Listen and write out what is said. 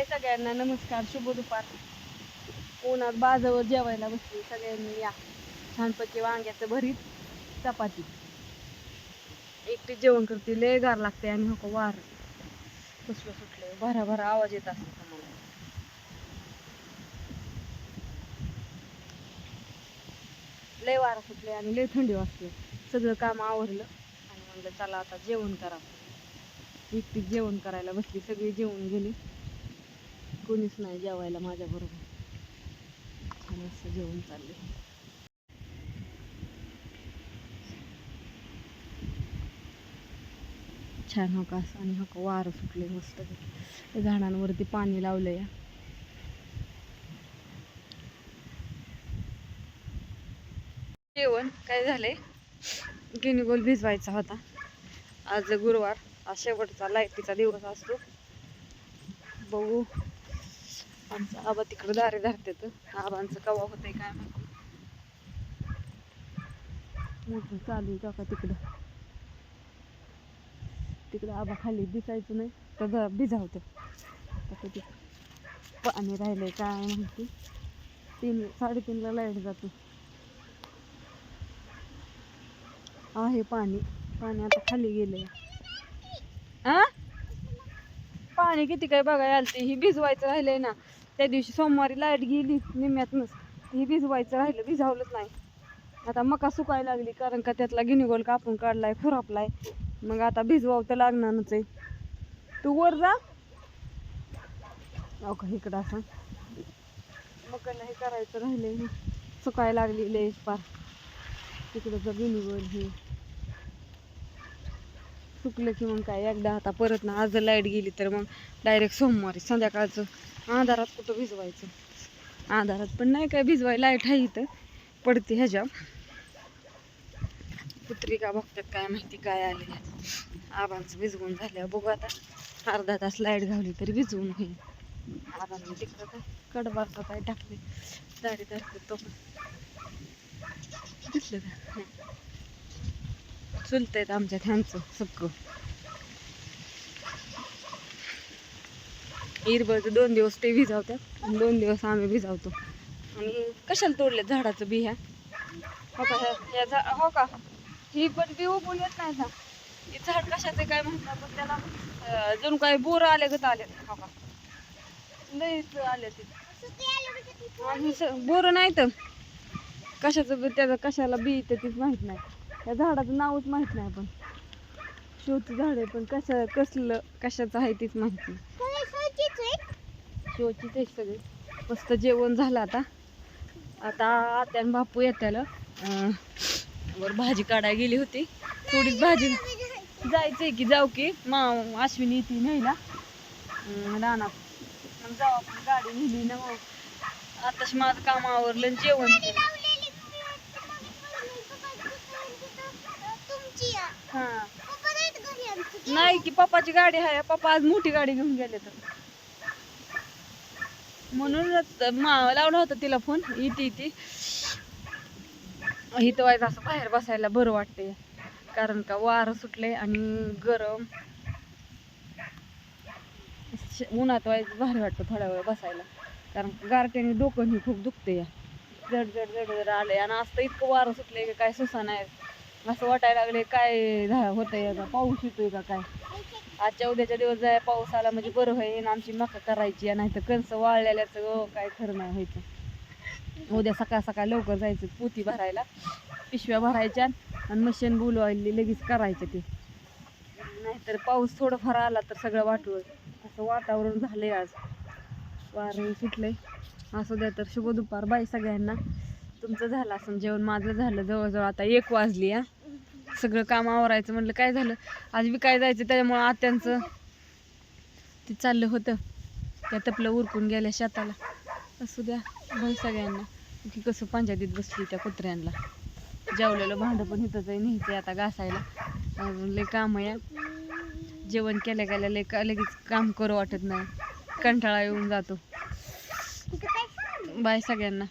हाय सगळ्यांना. नमस्कार शुभ दुपार. उन्हात बाजावर जेवायला बसली. सगळ्यांनी या. छानपैकी वांग्याचं भरीत चपाती. एकटी जेवण करते. लय गार लागते आणि हो वार. कसलं सुटलं. भरा भरा आवाज येत असतो मला लय वारा सुटले आणि लय थंडी वाजते. सगळं काम आवरलं. आणि म्हणलं चला आता जेवण करा. एकटीच जेवण करायला बसली. सगळी जेवण गेली. कोणीच नाही जेवायला माझ्या बरोबर छान असं जेवण चालले छान हो का असं? आणि हो वारं सुटले मस्त. त्या झाडांवरती पाणी लावलं या जेवण काय झालंय? गिनीगोल भिजवायचा होता. आज गुरुवार. आज शेवटचा लाईटीचा दिवस असतो. बघू. आमचा आबा तिकडं दारे धरतात. आबांचं कवा होतंय काय माहिती. मोठं चालू आहे का तिकडं. तिकडं आबा खाली दिसायचं नाही तर ग- भिजावतं. आता ते पाणी राहिलंय काय माहिती. तीन साडेतीनला लाइट जातो. आहे पाणी. पाणी आता खाली गेलंय. आ? पाणी किती काय बघायला आलते. ही भिजवायचं राहिलंय ना. त्या दिवशी सोमवारी लाइट गेली निम्म्यातनच. ही भिजवायचं राहिलं भिजावलंच नाही. आता मका सुकायला लागली कारण का त्यातला गिनीगोल कापून काढलाय खुरापलाय. मग आता भिजवावं तर लागणारच आहे. तू वर जा. अहो का इकडं असं. मकाला हे करायचं राहिले ना सुकायला लागली लय पार तिकडं गिनीगोल हे. चुकलं की मग काय? एकदा आता परत ना आज लाइट गेली तर मग डायरेक्ट सोमवारी संध्याकाळचं आधारात कुठं भिजवायचं? आधारात पण नाही काय भिजवाय लाइट आहे इथं पडते ह्याच्या कुत्री का बघतात काय माहिती काय आले आबांचं भिजवून झाल्या बघू आता. अर्धा तास लाइट घावली तरी भिजवून होईल. आबांनी तिकडं काय कडबारचं काय टाकले. दाढी धरते तो पण. दिसलं का? चुलत आहेत आमच्या ह्यांचं सगळं. इरबळचं दोन दिवस ते भिजावतात आणि दोन दिवस आम्ही भिजावतो. आणि कशाला तोडले झाडाचं बी ह्या? हो का ह्या- ह्या झा हो का? ही पण बी उगून येत नाही ना हे झाड कशाचं काय म्हणतात पण त्याला? अजून जणू काय बोर आले गत आले. हो का? लईच आले ते. आणि बोर नाही तर? कशाचं त्याचं कशाला बी येतं तीच माहीत नाही. त्या झाडाचं नावच माहीत नाही पण. शोचं झाड आहे पण कसं कसलं कशाचं आहे तीच माहिती. शोचीच आहे सगळे. मस्त जेवण झालं आता. आता आत्या आणि बापू येत्याला. वर भाजी काढायला गेली होती. थोडीच भाजी जायचंय की जाऊ की. मा अश्विनी येते न्यायला राणा जाऊ आपण. गाडी नेली ना मग. आताच माझं काम आवरलं जेवण हा. नाही की पप्पाची गाडी आहे. पप्पा आज मोठी गाडी घेऊन गेले तर. म्हणूनच लावला होता तिला फोन. इथे इथे. इथं व्हायचं असं बाहेर बसायला बरं वाटते कारण का वारं सुटले आणि गरम. उन्हात व्हायचं भारी वाटतं थोड्या वेळ बसायला. कारण गारट्याने डोकं ही खूप दुखते या जड जड जड जड आले आणि असतं इतकं वारं सुटले की काय सुसा नाही. असं वाटायला लागले काय होतंय का पाऊस येतोय का काय? आजच्या उद्याच्या दिवस जाय पाऊस आला म्हणजे बरं होईल आमची मका करायची नाही तर कणसं वाळलेल्याचं हो, काय खरं नाही व्हायचं उद्या सकाळ सकाळ लवकर जायचं पोती भरायला पिशव्या भरायच्या आणि मशीन बोलवायला लगेच करायचं ते. नाहीतर पाऊस थोडंफार आला तर सगळं वाटू असं वातावरण झालंय आज. वारही सुटलंय असं द्या तर शुभ दुपार बाई सगळ्यांना. तुमचं झालं असं जेवण माझं झालं जवळजवळ आता एक वाजली या सगळं काम आवरायचं म्हटलं काय झालं? आज बी काय जायचं त्याच्यामुळं आत्यांचं ते चाललं होतं. त्या तपलं उरकून गेल्या शेताला. असू द्या भय सगळ्यांना. की कसं पंचायतीत बसली त्या कुत्र्यांना जेवलेलं भांडं पण इथंच आहे न्यायचं आता घासायला. अजून लय काम आहे. जेवण केल्या गेल्या लय का लगेच काम करू वाटत नाही. कंटाळा येऊन जातो. बाय सगळ्यांना.